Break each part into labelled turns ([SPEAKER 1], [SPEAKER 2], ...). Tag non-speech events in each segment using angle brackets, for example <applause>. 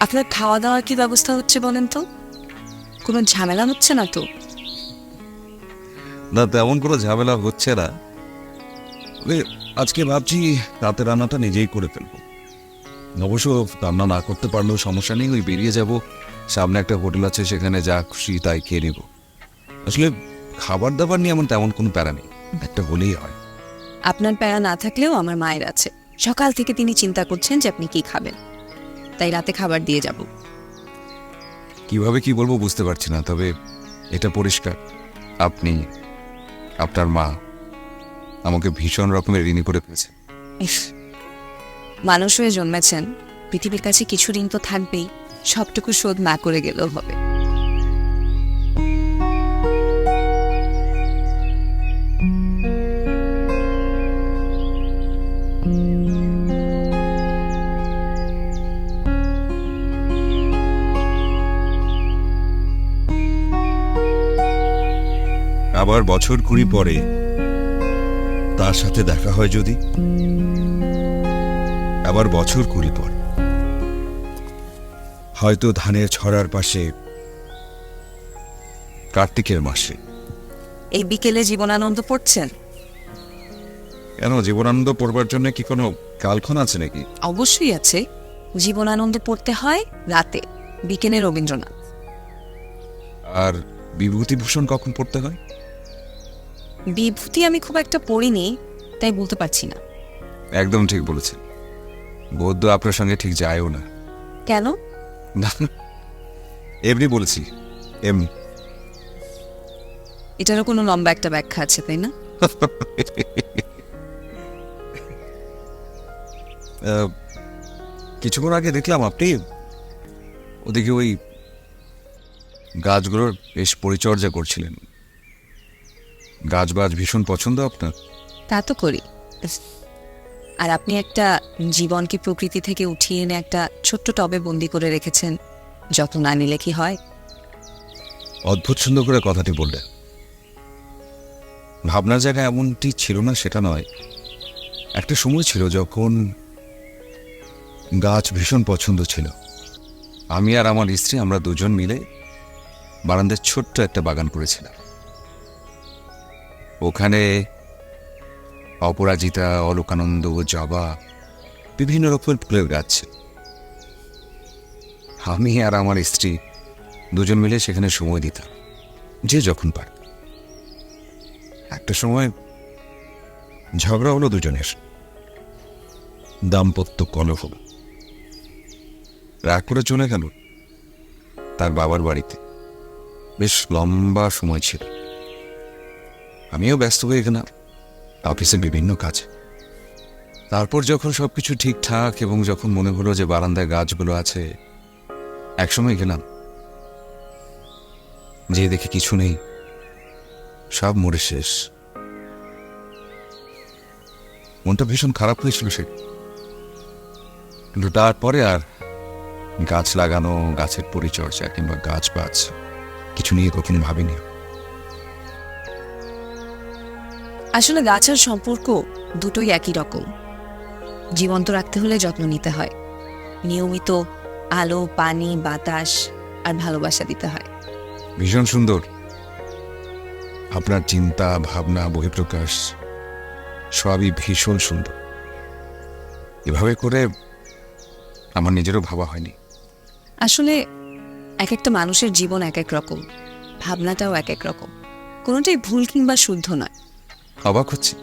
[SPEAKER 1] আপনার খাওয়া দাওয়ার কি ব্যবস্থা হচ্ছে বলেন তো? কোনো ঝামেলা হচ্ছে না তো?
[SPEAKER 2] না তেমন কোনো ঝামেলা হচ্ছে না। তবে আজকে ভাবছি রাতে রান্নাটা নিজেই করে ফেলব। অবশ্য রান্না না করতে পারলেও সমস্যা নেই ওই বেরিয়ে যাব। সামনে একটা হোটেল আছে সেখানে যা খুশি তাই খেয়ে নেব। আসলে খাবার দাবার নিয়ে এমন তেমন কোনো প্যারা নেই। একটা হলেই হয়।
[SPEAKER 1] আপনার প্যারা না থাকলেও আমার মায়ের আছে। সকাল থেকে তিনি চিন্তা করছেন যে আপনি কি খাবেন। তাই রাতে খাবার দিয়ে যাব।
[SPEAKER 2] কীভাবে কি বলব বুঝতে পারছি না তবে এটা পরিষ্কার। আপনি আপনার মা আমাকে ভীষণ রকমের ঋণী করে ফেলেছে
[SPEAKER 1] মানুষ হয়ে জন্মেছেন পৃথিবীর কাছে কিছু ঋণ তো থাকবেই সবটুকু শোধ না করে গেলেও হবে।
[SPEAKER 2] আবার বছর কুড়ি পরে তার সাথে দেখা হয় যদি? আবার বছর কুড়ি পর। হয়তো ধানের ছড়ার পাশে কার্তিকের মাসে।
[SPEAKER 1] এই বিকেলে জীবনানন্দ পড়ছেন?
[SPEAKER 2] কেন জীবনানন্দ পড়বার জন্য কি কোনো কালক্ষণ আছে নাকি?
[SPEAKER 1] অবশ্যই আছে। জীবনানন্দ পড়তে হয় রাতে বিকেলে রবীন্দ্রনাথ।
[SPEAKER 2] আর বিভূতিভূষণ কখন পড়তে হয়?
[SPEAKER 1] বিভূতি আমি খুব একটা পড়িনি তাই বলতে পারছি না।
[SPEAKER 2] একদম ঠিক বলেছেন। বৌদ্ধ আপনার সঙ্গে ঠিক যায়ও না।
[SPEAKER 1] কেন?
[SPEAKER 2] না এমনি বলেছি এমনি
[SPEAKER 1] এটারও কোনো লম্বা একটা ব্যাখ্যা আছে তাই না?
[SPEAKER 2] কিছুক্ষণ আগে দেখলাম আপনি ওদিকে ওই গাছগুলোর বেশ পরিচর্যা করছিলেন। গাছ বাজ ভীষণ পছন্দ আপনার?
[SPEAKER 1] তা তো করি। আর আপনি একটা জীবনকে প্রকৃতি থেকে উঠিয়ে এনে একটা ছোট্ট টবে বন্দি করে রেখেছেন যত না নিলে কি হয়?
[SPEAKER 2] অদ্ভুত সুন্দর করে কথাটি বললেন। ভাবনার জায়গা এমনটি ছিল না সেটা নয়। একটা সময় ছিল যখন গাছ ভীষণ পছন্দ ছিল। আমি আর আমার স্ত্রী আমরা দুজন মিলে বারান্দার ছোট্ট একটা বাগান করেছিলাম। ওখানে অপরাজিতা, অলোকানন্দ ও জবা বিভিন্ন রকমের ফুলের গাছ। আমি আর আমার স্ত্রী দুজন মিলে সেখানে সময় দিতাম, যে যখন পার একটা সময় ঝগড়া হলো দুজনের। দাম্পত্য কলহ। রাগ করে চলে গেল তার বাবার বাড়িতে। বেশ লম্বা সময় ছিল। আমিও ব্যস্ত হয়ে গেলাম। অফিসের বিভিন্ন কাজ। তারপর যখন সবকিছু ঠিকঠাক এবং যখন মনে হলো যে বারান্দায় গাছগুলো আছে, একসময় গেলাম। যে দেখে কিছু নেই। সব মরে শেষ। মনটা ভীষণ খারাপ হয়েছিল সে। কিন্তু তারপরে আর গাছ লাগানো, গাছের পরিচর্যা কিংবা গাছ বাছ, কিছু নিয়ে কখনো ভাবিনি।
[SPEAKER 1] আসলে গাছ আর সম্পর্ক দুটোই একই রকম। জীবন্ত রাখতে হলে যত্ন নিতে হয়। নিয়মিত আলো পানি বাতাস আর ভালোবাসা দিতে হয়।
[SPEAKER 2] ভীষণ সুন্দর। আপনার চিন্তা ভাবনা বহিঃপ্রকাশ সবই ভীষণ সুন্দর। এভাবে করে আমার নিজেরও ভাবা হয়নি।
[SPEAKER 1] আসলে এক একটা মানুষের জীবন এক এক রকম। ভাবনাটাও এক এক রকম। কোনোটাই ভুল কিংবা শুদ্ধ নয়।
[SPEAKER 2] অবাক হচ্ছে।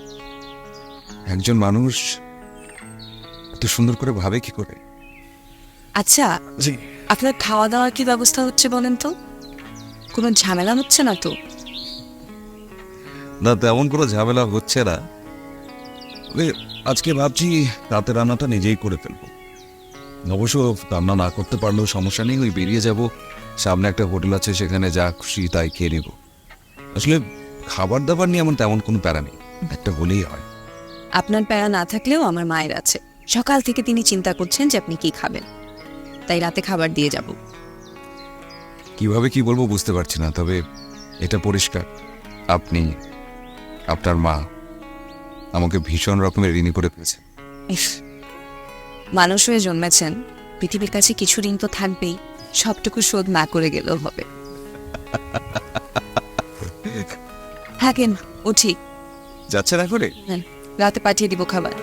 [SPEAKER 2] একজন মানুষ এত সুন্দর করে ভাবে কি করে?
[SPEAKER 1] আচ্ছা
[SPEAKER 2] জি।
[SPEAKER 1] আপনার খাওয়া দাওয়ার কি ব্যবস্থা হচ্ছে বলেন তো? কোনো ঝামেলা হচ্ছে না তো?
[SPEAKER 2] না তেমন কোনো ঝামেলা হচ্ছে না। আজকে ভাবছি রাতে রান্নাটা নিজেই করে ফেলব। অবশ্য রান্না না করতে পারলেও সমস্যা নেই ওই বেরিয়ে যাব। সামনে একটা হোটেল আছে সেখানে যা খুশি তাই খেয়ে নেব। আসলে খাবার দাবার নিয়ে এমন তেমন কোনো প্যারা নেই। একটা হলেই হয়।
[SPEAKER 1] আপনার প্যারা না থাকলেও আমার মায়ের আছে। সকাল থেকে তিনি চিন্তা করছেন যে আপনি কি খাবেন। তাই রাতে খাবার দিয়ে যাব।
[SPEAKER 2] কীভাবে কি বলব বুঝতে পারছি না তবে এটা পরিষ্কার। আপনি আপনার মা আমাকে ভীষণ রকমের ঋণী করে ফেলেছে
[SPEAKER 1] ইস, মানুষ হয়ে জন্মেছেন পৃথিবীর কাছে কিছু ঋণ তো থাকবেই সবটুকু শোধ না করে গেলেও হবে। <laughs> থাকেন ও
[SPEAKER 2] ঠিক। যাচ্ছেন এখন?
[SPEAKER 1] হ্যাঁ, রাতে পাঠিয়ে দিব খাবার।